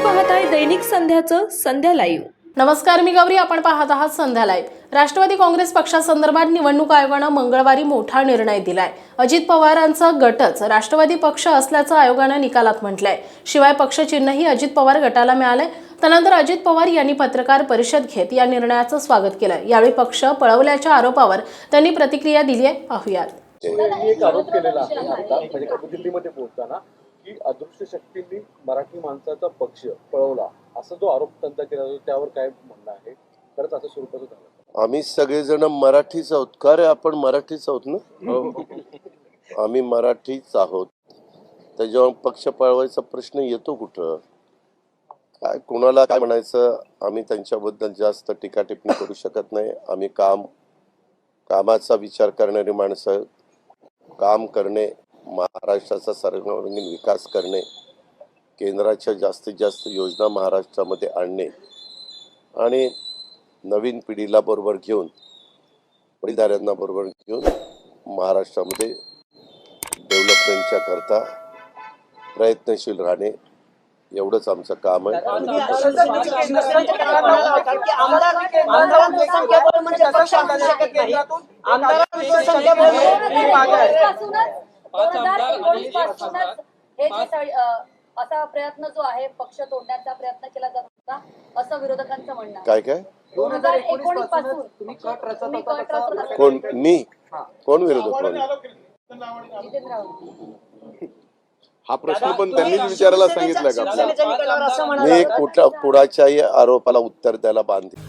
दैनिक संध्याचं संध्या live नमस्कार मी गौरी. आपण पाहत आहात संध्या लाईव्ह राष्ट्रवादी काँग्रेस पक्षासंदर्भात निवडणूक आयोगानं मंगळवारी मोठा निर्णय दिलाय. अजित पवारांचा गटच राष्ट्रवादी पक्ष असल्याचं आयोगानं निकालात म्हटलंय. शिवाय पक्षचिन्हही अजित पवार गटाला मिळालंय. त्यानंतर अजित पवार यांनी पत्रकार परिषद घेत या निर्णयाचं स्वागत केलं यावेळी पक्ष पळवल्याच्या आरोपावर त्यांनी प्रतिक्रिया दिली आहे पाहुयात की अदृश्य शक्तींनी मराठी माणसाचा पक्ष पळवला असा जो आरोप त्यांचा केला जातो त्यावर काय म्हणणं आहे? खरंच असं स्वरूपाचं झालं. आम्ही सगळेजण मराठीच आहोत. का रे आपण मराठीच आहोत ना? आम्ही मराठीच आहोत. त्याच्यावर पक्ष पळवायचा प्रश्न येतो कुठं? काय कोणाला काय म्हणायचं? आम्ही त्यांच्याबद्दल जास्त टीका टिप्पणी करू शकत नाही. आम्ही काम कामाचा विचार करणारी माणसं. काम करणे महाराष्ट्राचा सर्वांगीण विकास करणे केंद्राच्या जास्तीत जास्त योजना महाराष्ट्रामध्ये आणणे आणि नवीन पिढीला बरोबर घेऊन वडीलधाऱ्यांना बरोबर घेऊन महाराष्ट्रामध्ये डेव्हलपमेंटच्या करता प्रयत्नशील राहणे एवढंच आमचं काम आहे. आणि असू दोन हजार एकोणीस पासूनच हे जे प्रयत्न जो आहे पक्ष तोडण्याचा प्रयत्न केला जात होता असं विरोधकांचं म्हणणं आहे. काय काय? दोन हजार एकोणीसपासून तुम्ही कट रचत तुम्ही होता कट रचत होता. कोण? मी? कोण विरोधक कोण जितेंद्र आव्हाड. हा प्रश्न पण त्यांनीच विचारायला सांगितलं का? आपल्याला मी. कुठल्या कुणाच्याही आरोपाला उत्तर द्यायला बांधे